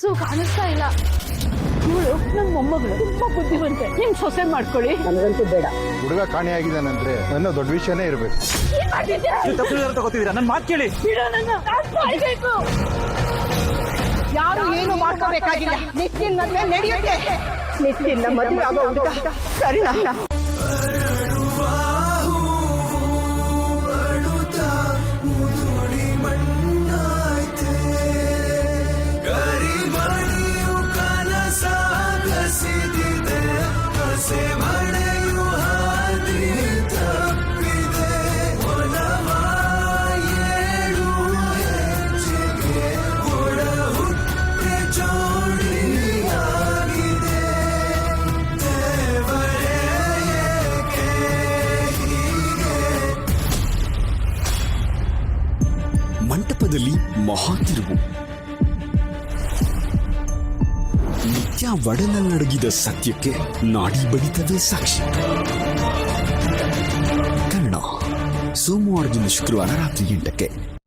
Face ಕಾಣಿಸ್ತಾ ಇಲ್ಲ. ಇವಳು ನನ್ನ ಮೊಮ್ಮಗಳು. ತುಂಬಾ ಬುದ್ಧಿವಂತೆ. ನಿಮ್ ಸೊಸೆ ಮಾಡ್ಕೊಳ್ಳಿ. ನನಗಂತೂ ಬೇಡ. ಹುಡುಗ ಕಾಣೆಯಾಗಿದ್ದಾನಂದ್ರೆ ನನ್ನ ದೊಡ್ಡ ವಿಷಯನೇ ಇರಬೇಕು. ಏನ್ ಮಾಡ್ತಿದ್ಯಾ? ತಗೋತಿದ್ದೀರಾ? ನನ್ನ ಮಾತು ಕೇಳಿ. ಬಿಡು ನನ್ನ. ನಾನ್ ಸಾಯ್ಬೇಕು. ಯಾರು ಏನು ಮಾಡ್ಕೋಬೇಕಾಗಿಲ್ಲ. ನಿತ್ಯನ್ ಮದ್ವೆ ನಡೆಯುತ್ತೆ. ನಿತ್ಯನ್ನ ಮದುವೆ ಆಗೋ ಹುಡುಗ. ಸರಿನಾ ಮಂಟಪದಲ್ಲಿ ಮಹಾ ತಿರುವು ನಿತ್ಯ ಒಡನಲ್ಲಡಗಿದ ಸತ್ಯಕ್ಕೆ ನಾಡಿ ಬಡಿತವೇ ಸಾಕ್ಷಿ. ಕನ್ನಡ ಸೋಮವಾರದಿಂದ ಶುಕ್ರವಾರ ರಾತ್ರಿ ಎಂಟಕ್ಕೆ.